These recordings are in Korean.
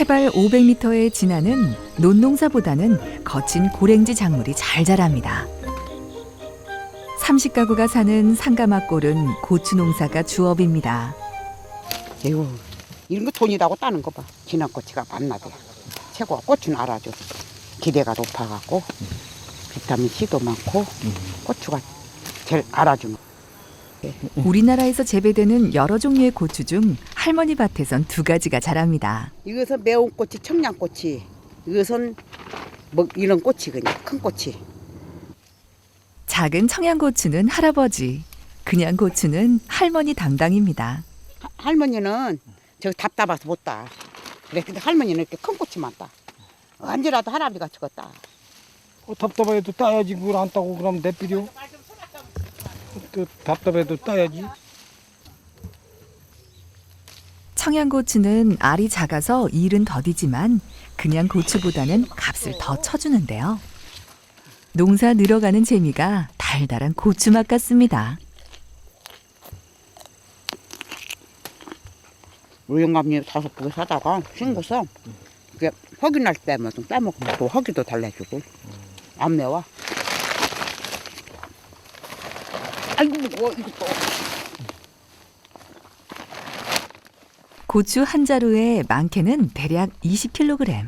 해발 500m의 진안은 논농사보다는 거친 고랭지 작물이 잘 자랍니다. 30가구가 사는 상가막골은 고추 농사가 주업입니다. 에휴, 이런 거 돈이라고 따는 거 봐. 진화꼬치가 만나대. 최고 고추는 알아줘. 기대가 높아갖고 비타민 C도 많고 고추가 제일 알아주는. 우리나라에서 재배되는 여러 종류의 고추 중 할머니 밭에선 두 가지가 자랍니다. 이것은 매운 꼬치, 청양꼬치. 이것은 뭐 이런 꼬치 그냥 큰 꼬치. 작은 청양고추는 할아버지, 그냥 고추는 할머니 담당입니다. 하- 할머니는 저 답답해서 못 따. 그래 근데 할머니는 이렇게 큰 꼬치만 따. 언제라도 할아버지가 죽었다. 어, 답답해도 따야지 그걸 안 따고 그럼 내비려 또 답답해도 따야지 청양고추는 알이 작아서 일은 더디지만 그냥 고추보다는 값을 더 쳐주는데요. 농사 늘어가는 재미가 달달한 고추 맛 같습니다. 우리 영감님 다섯 포기 사다가 신고서 그게 허기 날 때면 좀 빼먹고 또 허기도 달래주고 안 매워. 아이고 뭐 이것도 고추 한 자루에 많게는 대략 20kg.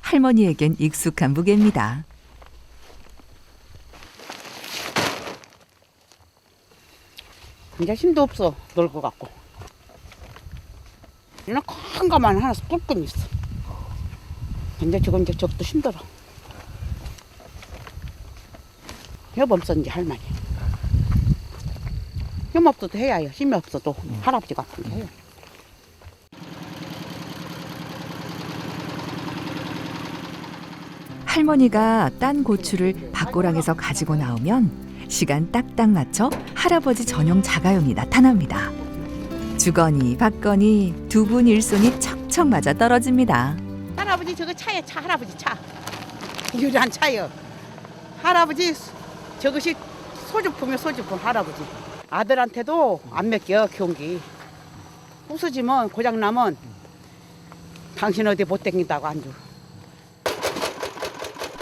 할머니에겐 익숙한 무게입니다. 이제 힘도 없어 늙어 갖고. 이런 큰 거만 하나씩 뚫끔 있어. 근데 지금 이제 저것도 힘들어. 여보 없었는지 할머니. 힘 없어도 해야 해요. 힘이 없어도 할아버지 같은 게 해요. 할머니가 딴 고추를 밭고랑에서 가지고 나오면 시간 딱딱 맞춰 할아버지 전용 자가용이 나타납니다. 주거니 받거니 두 분 일손이 척척 맞아 떨어집니다. 할아버지 저거 차에 차 할아버지 차 유리한 차요 할아버지 저것이 소주품이요 소주품 할아버지 아들한테도 안 맡겨 경기 부서지면 고장 나면 당신 어디 못 댕긴다고 안줘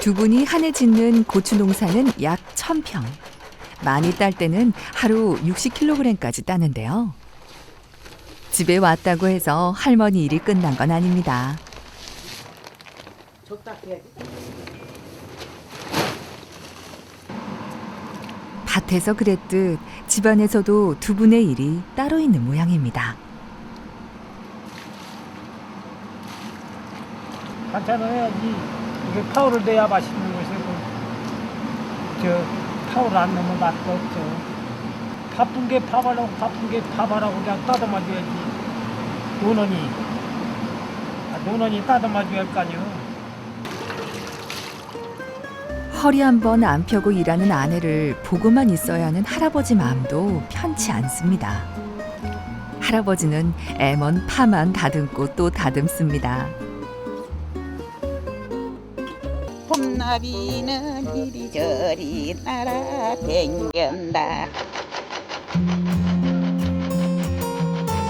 두 분이 한 해 짓는 고추 농사는 약 1000평. 많이 딸 때는 하루 60kg까지 따는데요. 집에 왔다고 해서 할머니 일이 끝난 건 아닙니다. 적다 해야지 밭에서 그랬듯 집안에서도 두 분의 일이 따로 있는 모양입니다. 반찬을 해야지 이게 파워를 내야 맛있는 것이고 저 파워를 안 넣으면 맛도 없죠. 바쁜 게 밥하라고 바쁜 게 밥하라고 그냥 따듬어 줘야지. 노원이 아, 노원이 따듬어 줘야 할 거 아니에요 허리 한번 안 펴고 일하는 아내를 보고만 있어야 하는 할아버지 마음도 편치 않습니다. 할아버지는 애먼 파만 다듬고 또 다듬습니다. 봄나비는 이리저리 날아댕긴다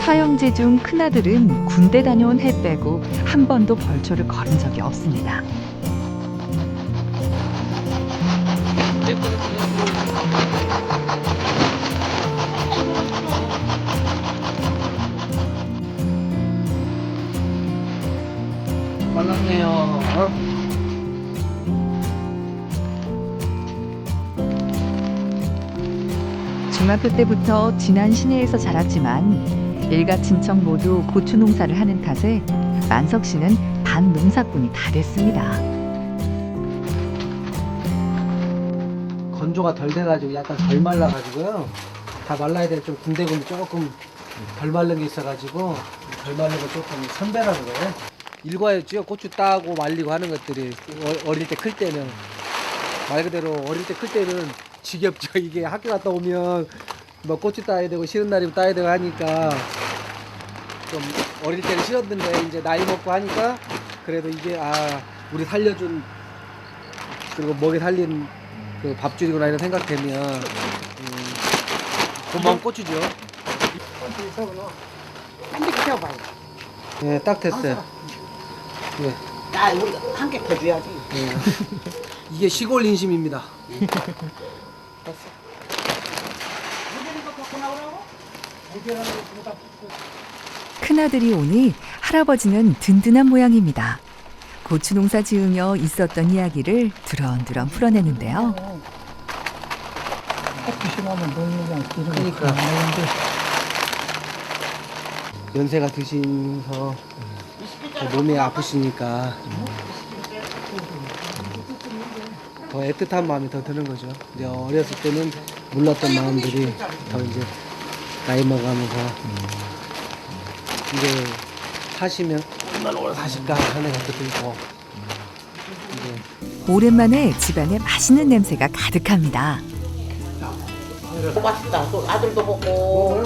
사형제 중 큰아들은 군대 다녀온 해 빼고 한 번도 벌초를 걸은 적이 없습니다. 만났네요 중학교 때부터 진안 시내에서 자랐지만 일가 친척 모두 고추 농사를 하는 탓에 만석 씨는 반 농사꾼이 다 됐습니다. 건조가 덜 돼가지고 약간 덜 말라가지고요. 다 말라야 될 좀 군데군데 조금 덜 마른 게 있어가지고 덜 마른 거 조금 선배라는 거예요. 일과였죠. 고추 따고 말리고 하는 것들이 어- 어릴 때 클 때는 말 그대로 어릴 때 클 때는 지겹죠. 이게 학교 갔다 오면 뭐 고추 따야 되고 쉬는 날이면 따야 되고 하니까 좀 어릴 때는 싫었는데 이제 나이 먹고 하니까 그래도 이게 아 우리 살려준 그리고 먹이 살린 그 밥줄이구나 이런 생각되면 음, 고마운 고추죠. 한개 태워봐요 네, 딱 됐어요. 예. 아, 우리 한개더 줘야지. 예. 이게 시골 인심입니다. 큰아들이 오니 할아버지는 든든한 모양입니다. 고추 농사 지으며 있었던 이야기를 두런두런 풀어내는데요. 나면 농구장 기름 그러니까. 나오는데 연세가 드시면서 몸이 아프시니까 더 애틋한 마음이 더 드는 거죠. 이제 어렸을 때는 몰랐던 마음들이 더 이제 나이 먹으면서 이제 사시면 얼마나 오래 사실까 하는 것도 들고 오랜만에 집안에 맛있는 냄새가 가득합니다. 맛있다. 또 아들도 먹고.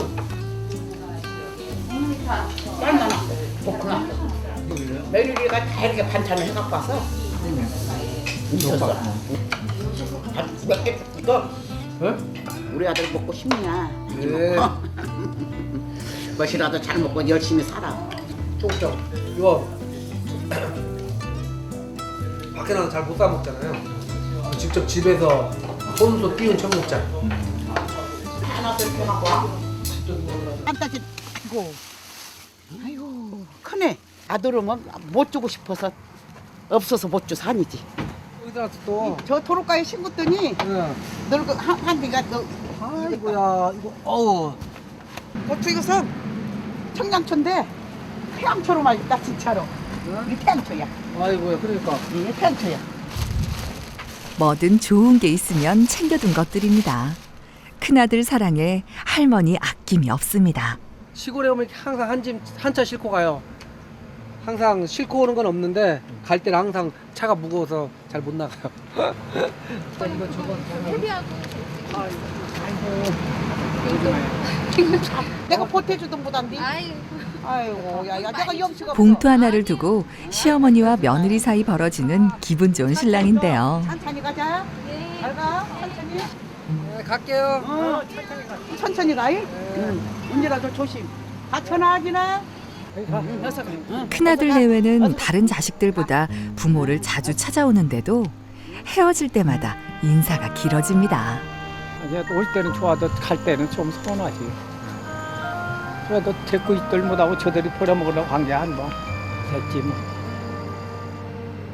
쌀나 볶나. 며느리가 다 이렇게 반찬을 해갖고 와서. 미쳤어. 몇개 이거 우리 아들 먹고 싶냐? 네. 것이라도 잘 먹고 열심히 살아. 조금 이거 밖에 나서 잘 못 사 먹잖아요. 직접 집에서 손수 띄운 청국장. 갖고 와. 아이고. 아이고 크네. 아들은 못 주고 싶어서 없어서 못주 산이지. 여기다 또. 저 도로가에 심었더니 네. 늙어 한, 한 대가 너 아이고야 이거 어우. 고추 이것은 청양초인데 태양초로 맛있다 진짜로. 이게 태양초야. 아이고야 그러니까. 이게 태양초야. 뭐든 좋은 게 있으면 챙겨둔 것들입니다. 큰아들 사랑에 할머니 아낌이 없습니다. 시골에 오면 항상 한 짐 한 차 싣고 가요. 항상 싣고 오는 건 없는데 갈 때는 항상 차가 무거워서 잘 못 나가요. 이거 저거. 내가 보태주던 보단디 아이고. 야야 내가 염치가 봉투 하나를 두고 시어머니와 며느리 사이 벌어지는 기분 좋은 신랑인데요. 천천히 가자. 잘가 천천히 네, 갈게요. 어, 천천히 가. 천천히 가. 응. 운전하도 조심. 다쳐나 하기나. 응, 어서 가. 응. 큰아들 내외는 다른 자식들보다 부모를 자주 찾아오는데도 헤어질 때마다 인사가 길어집니다. 이제 올 때는 좋아도 갈 때는 좀 서운하지. 그래도 데리고 있들 못하고 저들이 버려먹으려고 한게 한번 됐지 뭐.